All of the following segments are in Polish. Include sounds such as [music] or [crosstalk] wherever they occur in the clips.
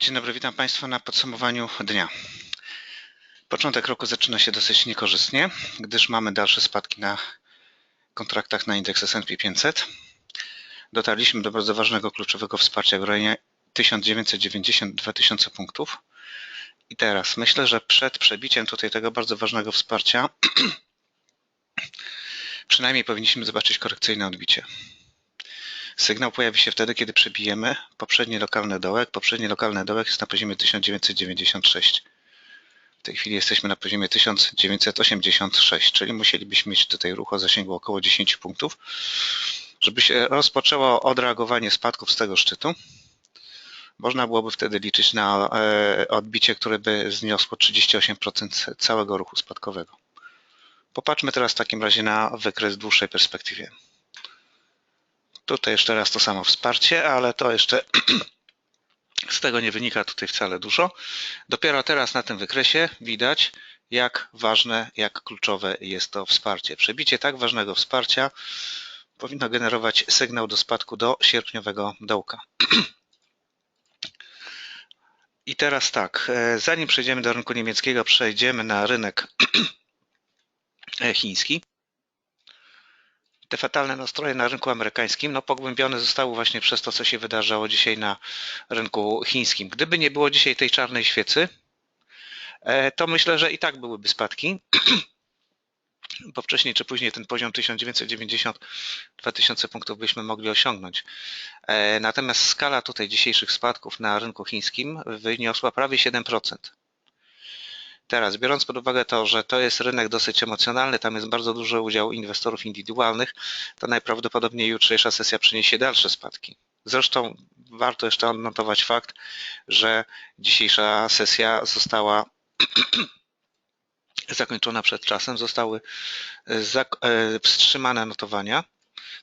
Dzień dobry, witam Państwa na podsumowaniu dnia. Początek roku zaczyna się dosyć niekorzystnie, gdyż mamy dalsze spadki na kontraktach na indeks S&P 500. Dotarliśmy do bardzo ważnego kluczowego wsparcia w rejonie 1990-2000 punktów. I teraz myślę, że przed przebiciem tutaj tego bardzo ważnego wsparcia [clears throat] przynajmniej powinniśmy zobaczyć korekcyjne odbicie. Sygnał pojawi się wtedy, kiedy przebijemy poprzedni lokalny dołek. Poprzedni lokalny dołek jest na poziomie 1996. W tej chwili jesteśmy na poziomie 1986, czyli musielibyśmy mieć tutaj ruch o zasięgu około 10 punktów, żeby się rozpoczęło odreagowanie spadków z tego szczytu. Można byłoby wtedy liczyć na e, odbicie, które by zniosło 38% całego ruchu spadkowego. Popatrzmy teraz w takim razie na wykres w dłuższej perspektywie. Tutaj jeszcze raz to samo wsparcie, ale to jeszcze [clears throat] z tego nie wynika tutaj wcale dużo. Dopiero teraz na tym wykresie widać, jak ważne, jak kluczowe jest to wsparcie. Przebicie tak ważnego wsparcia powinno generować sygnał do spadku do sierpniowego dołka. [clears throat] I teraz tak, e, zanim przejdziemy do rynku niemieckiego, przejdziemy na rynek [clears throat] chiński te fatalne nastroje na rynku amerykańskim no, pogłębione zostały właśnie przez to, co się wydarzało dzisiaj na rynku chińskim. Gdyby nie było dzisiaj tej czarnej świecy, e, to myślę, że i tak byłyby spadki, [clears throat] bo wcześniej czy później ten poziom 1990-2000 punktów byśmy mogli osiągnąć. E, natomiast skala tutaj dzisiejszych spadków na rynku chińskim wyniosła prawie 7%. Teraz, biorąc pod uwagę to, że to jest rynek dosyć emocjonalny, tam jest bardzo duży udział inwestorów indywidualnych, to najprawdopodobniej jutrzejsza sesja przyniesie dalsze spadki. Zresztą warto jeszcze odnotować fakt, że dzisiejsza sesja została [clears throat] zakończona przed czasem, zostały e, wstrzymane notowania.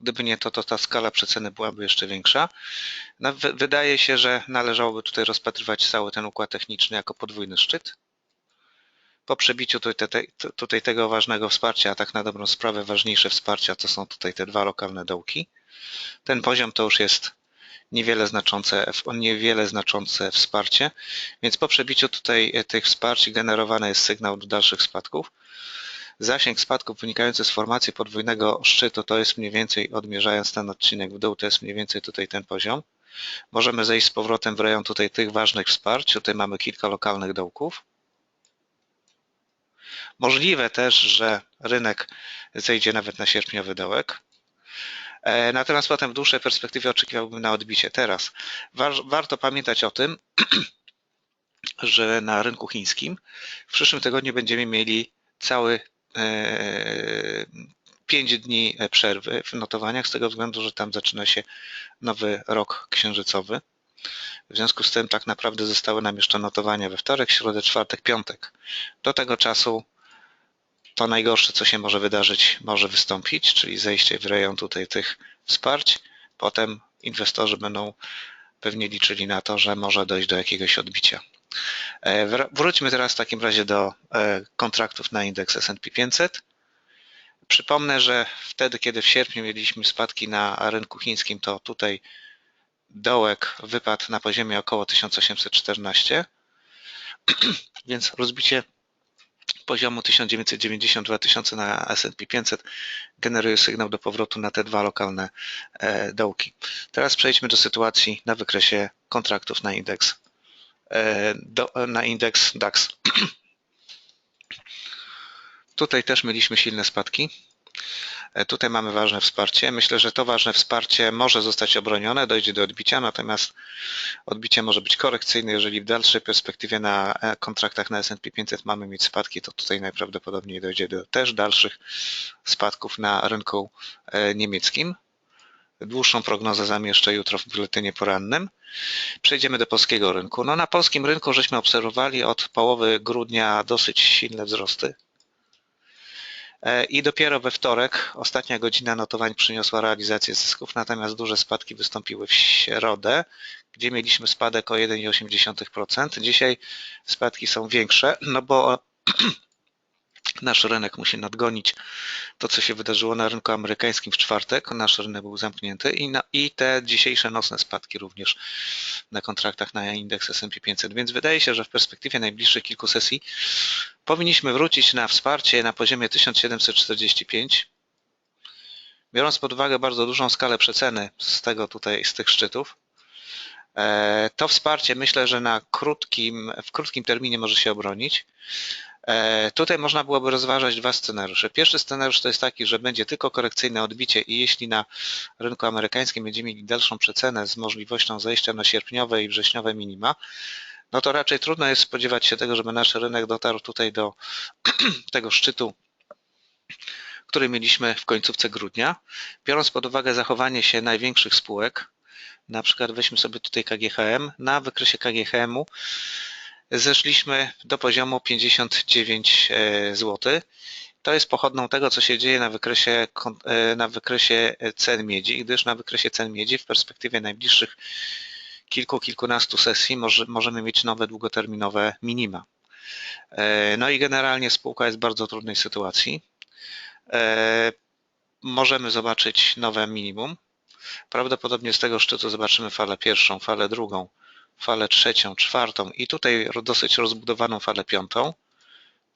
Gdyby nie to, to ta skala przeceny byłaby jeszcze większa. No, wydaje się, że należałoby tutaj rozpatrywać cały ten układ techniczny jako podwójny szczyt po przebiciu tutaj, tutaj, tego ważnego wsparcia, a tak na dobrą sprawę ważniejsze wsparcia to są tutaj te dwa lokalne dołki. Ten poziom to już jest niewiele znaczące, niewiele znaczące wsparcie, więc po przebiciu tutaj tych wsparć generowany jest sygnał do dalszych spadków. Zasięg spadków wynikający z formacji podwójnego szczytu to jest mniej więcej, odmierzając ten odcinek w dół, to jest mniej więcej tutaj ten poziom. Możemy zejść z powrotem w rejon tutaj tych ważnych wsparć. Tutaj mamy kilka lokalnych dołków. Możliwe też, że rynek zejdzie nawet na sierpniowy dołek. E, natomiast potem w dłuższej perspektywie oczekiwałbym na odbicie. Teraz warto pamiętać o tym, [clears throat] że na rynku chińskim w przyszłym tygodniu będziemy mieli cały 5 e, dni przerwy w notowaniach z tego względu, że tam zaczyna się nowy rok księżycowy. W związku z tym tak naprawdę zostały nam jeszcze notowania we wtorek, środę, czwartek, piątek. Do tego czasu to najgorsze, co się może wydarzyć, może wystąpić, czyli zejście w rejon tutaj tych wsparć. Potem inwestorzy będą pewnie liczyli na to, że może dojść do jakiegoś odbicia. E, wróćmy teraz w takim razie do e, kontraktów na indeks S&P 500. Przypomnę, że wtedy, kiedy w sierpniu mieliśmy spadki na rynku chińskim, to tutaj dołek wypadł na poziomie około 1814, [clears throat] więc rozbicie poziomu 1992 na S&P 500 generuje sygnał do powrotu na te dwa lokalne e, dołki. Teraz przejdźmy do sytuacji na wykresie kontraktów na indeks, e, na indeks DAX. [clears throat] Tutaj też mieliśmy silne spadki. E, tutaj mamy ważne wsparcie. Myślę, że to ważne wsparcie może zostać obronione, dojdzie do odbicia, natomiast odbicie może być korekcyjne. Jeżeli w dalszej perspektywie na e, kontraktach na S&P 500 mamy mieć spadki, to tutaj najprawdopodobniej dojdzie do też dalszych spadków na rynku e, niemieckim. Dłuższą prognozę zamieszczę jutro w biuletynie porannym. Przejdziemy do polskiego rynku. No na polskim rynku żeśmy obserwowali od połowy grudnia dosyć silne wzrosty. E, I dopiero we wtorek ostatnia godzina notowań przyniosła realizację zysków, natomiast duże spadki wystąpiły w środę, gdzie mieliśmy spadek o 1,8%. Dzisiaj spadki są większe, no bo [clears throat] Nasz rynek musi nadgonić to, co się wydarzyło na rynku amerykańskim w czwartek. Nasz rynek był zamknięty i, na, i te dzisiejsze nocne spadki również na kontraktach na indeks S&P 500. Więc wydaje się, że w perspektywie najbliższych kilku sesji powinniśmy wrócić na wsparcie na poziomie 1745. Biorąc pod uwagę bardzo dużą skalę przeceny z tego tutaj, z tych szczytów, e, to wsparcie myślę, że na krótkim, w krótkim terminie może się obronić. E, tutaj można byłoby rozważać dwa scenariusze. Pierwszy scenariusz to jest taki, że będzie tylko korekcyjne odbicie i jeśli na rynku amerykańskim będziemy mieli dalszą przecenę z możliwością zejścia na sierpniowe i wrześniowe minima, no to raczej trudno jest spodziewać się tego, żeby nasz rynek dotarł tutaj do [clears throat] tego szczytu, który mieliśmy w końcówce grudnia. Biorąc pod uwagę zachowanie się największych spółek, na przykład weźmy sobie tutaj KGHM, na wykresie KGHM-u zeszliśmy do poziomu 59 e, zł. To jest pochodną tego, co się dzieje na wykresie, e, na wykresie cen miedzi, gdyż na wykresie cen miedzi w perspektywie najbliższych kilku, kilkunastu sesji może, możemy mieć nowe długoterminowe minima. E, no i generalnie spółka jest w bardzo trudnej sytuacji. Możemy zobaczyć nowe minimum. Prawdopodobnie z tego szczytu zobaczymy falę pierwszą, falę drugą, falę trzecią, czwartą i tutaj dosyć rozbudowaną falę piątą.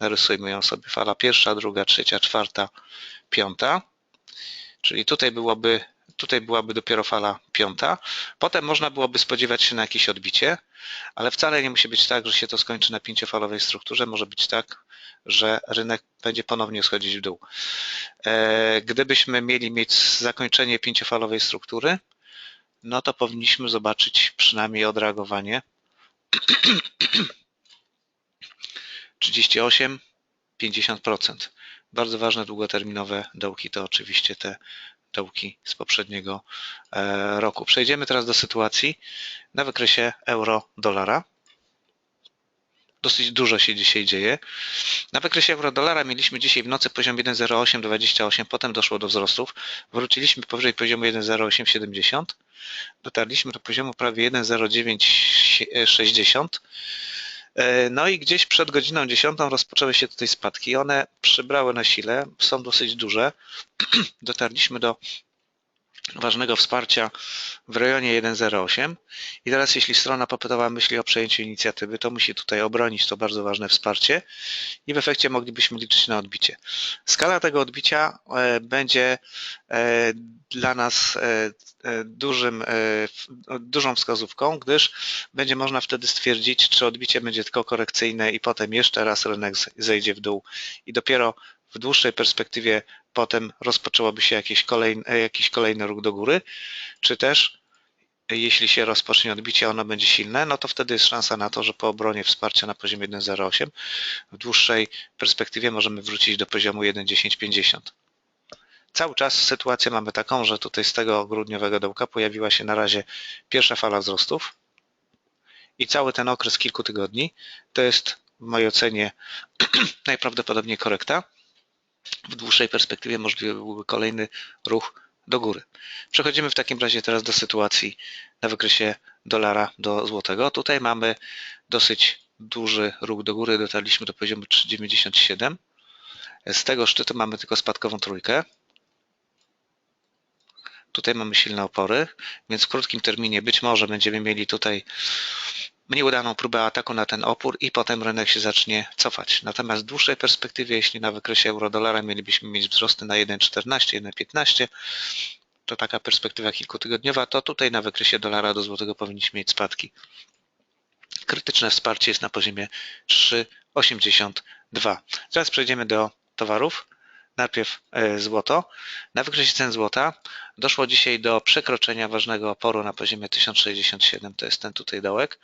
Narysujmy ją sobie fala pierwsza, druga, trzecia, czwarta, piąta. Czyli tutaj byłoby, tutaj byłaby dopiero fala piąta. Potem można byłoby spodziewać się na jakieś odbicie, ale wcale nie musi być tak, że się to skończy na pięciofalowej strukturze. Może być tak, że rynek będzie ponownie schodzić w dół. E, gdybyśmy mieli mieć zakończenie pięciofalowej struktury, no to powinniśmy zobaczyć przynajmniej odreagowanie [clears throat] 38, 50%. Bardzo ważne długoterminowe dołki to oczywiście te dołki z poprzedniego e, roku. Przejdziemy teraz do sytuacji na wykresie euro-dolara dosyć dużo się dzisiaj dzieje. Na wykresie euro-dolara mieliśmy dzisiaj w nocy poziom 1,0828, potem doszło do wzrostów. Wróciliśmy powyżej poziomu 1,0870. Dotarliśmy do poziomu prawie 1,0960. E, no i gdzieś przed godziną 10 rozpoczęły się tutaj spadki. One przybrały na sile, są dosyć duże. [clears throat] Dotarliśmy do ważnego wsparcia w rejonie 1.08 i teraz jeśli strona popytowa myśli o przejęciu inicjatywy, to musi tutaj obronić to bardzo ważne wsparcie i w efekcie moglibyśmy liczyć na odbicie. Skala tego odbicia e, będzie e, dla nas e, dużym, dużą wskazówką, gdyż będzie można wtedy stwierdzić, czy odbicie będzie tylko korekcyjne i potem jeszcze raz rynek zejdzie w dół i dopiero w dłuższej perspektywie potem rozpoczęłoby się jakiś kolejny, jakiś kolejny ruch do góry, czy też jeśli się rozpocznie odbicie, ono będzie silne, no to wtedy jest szansa na to, że po obronie wsparcia na poziomie 1.08 w dłuższej perspektywie możemy wrócić do poziomu 1.1050. Cały czas sytuację mamy taką, że tutaj z tego grudniowego dołka pojawiła się na razie pierwsza fala wzrostów i cały ten okres kilku tygodni to jest w mojej ocenie [clears throat] najprawdopodobniej korekta w dłuższej perspektywie możliwy byłby kolejny ruch do góry. Przechodzimy w takim razie teraz do sytuacji na wykresie dolara do złotego. Tutaj mamy dosyć duży ruch do góry, dotarliśmy do poziomu 3,97. Z tego szczytu mamy tylko spadkową trójkę. Tutaj mamy silne opory, więc w krótkim terminie być może będziemy mieli tutaj nieudaną próbę ataku na ten opór i potem rynek się zacznie cofać. Natomiast w dłuższej perspektywie, jeśli na wykresie euro-dolara mielibyśmy mieć wzrosty na 1,14, 1,15, to taka perspektywa kilkutygodniowa, to tutaj na wykresie dolara do złotego powinniśmy mieć spadki. Krytyczne wsparcie jest na poziomie 3,82. Teraz przejdziemy do towarów najpierw e, złoto. Na wykresie cen złota doszło dzisiaj do przekroczenia ważnego oporu na poziomie 1067, to jest ten tutaj dołek.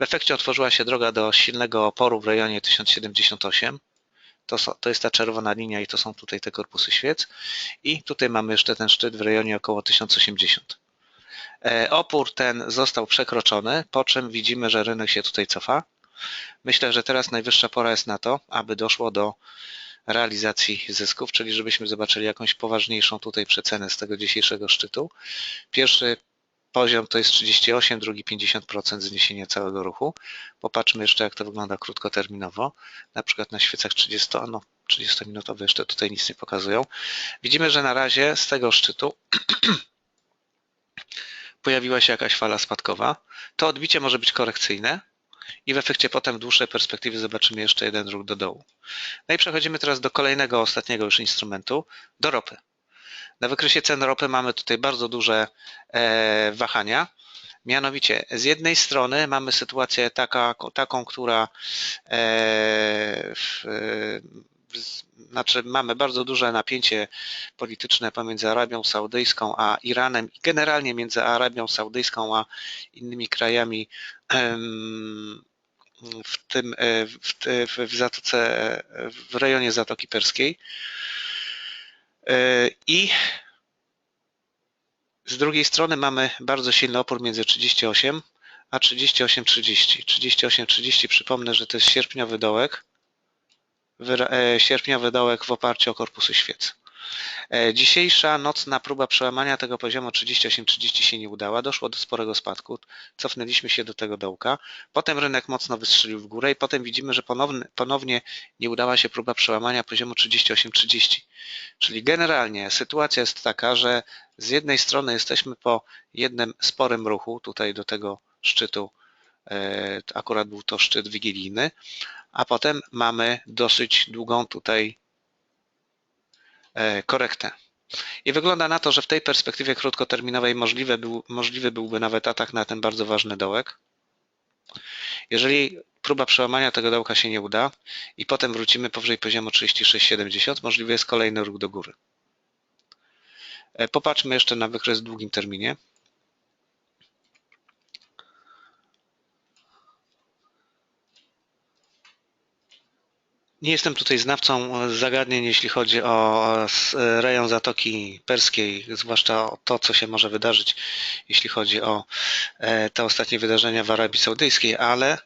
W efekcie otworzyła się droga do silnego oporu w rejonie 1078. To, to jest ta czerwona linia i to są tutaj te korpusy świec. I tutaj mamy jeszcze ten szczyt w rejonie około 1080. E, opór ten został przekroczony, po czym widzimy, że rynek się tutaj cofa. Myślę, że teraz najwyższa pora jest na to, aby doszło do realizacji zysków, czyli żebyśmy zobaczyli jakąś poważniejszą tutaj przecenę z tego dzisiejszego szczytu. Pierwszy poziom to jest 38, drugi 50% zniesienia całego ruchu. Popatrzmy jeszcze, jak to wygląda krótkoterminowo, na przykład na świecach 30, no 30-minutowe jeszcze tutaj nic nie pokazują. Widzimy, że na razie z tego szczytu [clears throat] pojawiła się jakaś fala spadkowa. To odbicie może być korekcyjne i w efekcie potem w dłuższej perspektywie zobaczymy jeszcze jeden ruch do dołu. No i przechodzimy teraz do kolejnego, ostatniego już instrumentu, do ropy. Na wykresie cen ropy mamy tutaj bardzo duże e, wahania. Mianowicie, z jednej strony mamy sytuację taka, taką, która e, znaczy mamy bardzo duże napięcie polityczne pomiędzy Arabią Saudyjską a Iranem i generalnie między Arabią Saudyjską a innymi krajami w tym e, w, w zatoce w rejonie Zatoki Perskiej e, i z drugiej strony mamy bardzo silny opór między 38 a 38,30. 38,30 przypomnę, że to jest sierpniowy dołek, e, sierpniowy dołek w oparciu o korpusy świec. E, dzisiejsza nocna próba przełamania tego poziomu 38-30 się nie udała, doszło do sporego spadku, cofnęliśmy się do tego dołka, potem rynek mocno wystrzelił w górę i potem widzimy, że ponownie, ponownie nie udała się próba przełamania poziomu 38-30. Czyli generalnie sytuacja jest taka, że z jednej strony jesteśmy po jednym sporym ruchu, tutaj do tego szczytu, e, akurat był to szczyt wigilijny, a potem mamy dosyć długą tutaj E, korektę. I wygląda na to, że w tej perspektywie krótkoterminowej możliwy, był, możliwy byłby nawet atak na ten bardzo ważny dołek. Jeżeli próba przełamania tego dołka się nie uda i potem wrócimy powyżej poziomu 36,70, możliwy jest kolejny ruch do góry. E, popatrzmy jeszcze na wykres w długim terminie. Nie jestem tutaj znawcą zagadnień, jeśli chodzi o rejon Zatoki Perskiej, zwłaszcza o to, co się może wydarzyć, jeśli chodzi o e, te ostatnie wydarzenia w Arabii Saudyjskiej, ale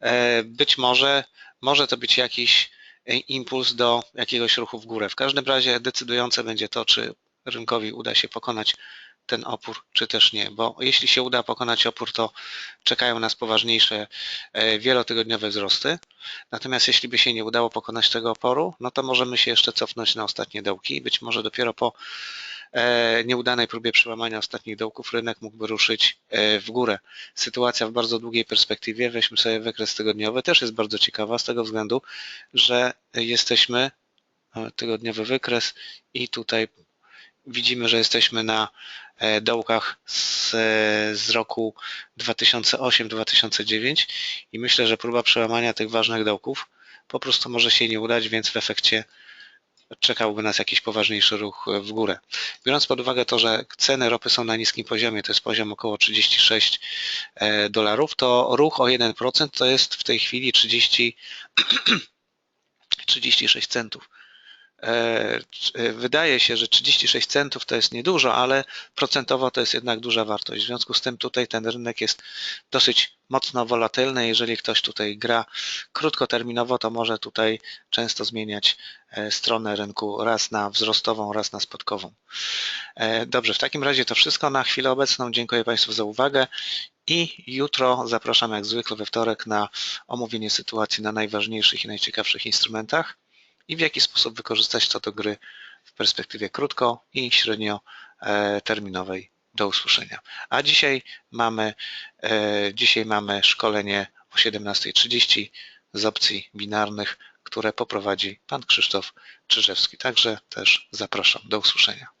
e, być może może to być jakiś impuls do jakiegoś ruchu w górę. W każdym razie decydujące będzie to, czy rynkowi uda się pokonać ten opór, czy też nie, bo jeśli się uda pokonać opór, to czekają nas poważniejsze e, wielotygodniowe wzrosty. Natomiast jeśli by się nie udało pokonać tego oporu, no to możemy się jeszcze cofnąć na ostatnie dołki. Być może dopiero po e, nieudanej próbie przełamania ostatnich dołków rynek mógłby ruszyć e, w górę. Sytuacja w bardzo długiej perspektywie, weźmy sobie wykres tygodniowy, też jest bardzo ciekawa z tego względu, że jesteśmy tygodniowy wykres i tutaj widzimy, że jesteśmy na e, dołkach z, z roku 2008-2009 i myślę, że próba przełamania tych ważnych dołków po prostu może się nie udać, więc w efekcie czekałby nas jakiś poważniejszy ruch w górę. Biorąc pod uwagę to, że ceny ropy są na niskim poziomie, to jest poziom około 36 e, dolarów, to ruch o 1% to jest w tej chwili 30, 36 [clears throat] centów. E, e, wydaje się, że 36 centów to jest niedużo, ale procentowo to jest jednak duża wartość. W związku z tym tutaj ten rynek jest dosyć mocno wolatylny. Jeżeli ktoś tutaj gra krótkoterminowo, to może tutaj często zmieniać e, stronę rynku raz na wzrostową, raz na spadkową. Dobrze, w takim razie to wszystko na chwilę obecną. Dziękuję Państwu za uwagę i jutro zapraszam jak zwykle we wtorek na omówienie sytuacji na najważniejszych i najciekawszych instrumentach i w jaki sposób wykorzystać to do gry w perspektywie krótko i średnio e. Do usłyszenia. A dzisiaj mamy, e, dzisiaj mamy szkolenie o 17.30 z opcji binarnych, które poprowadzi pan Krzysztof Czyżewski. Także też zapraszam. Do usłyszenia.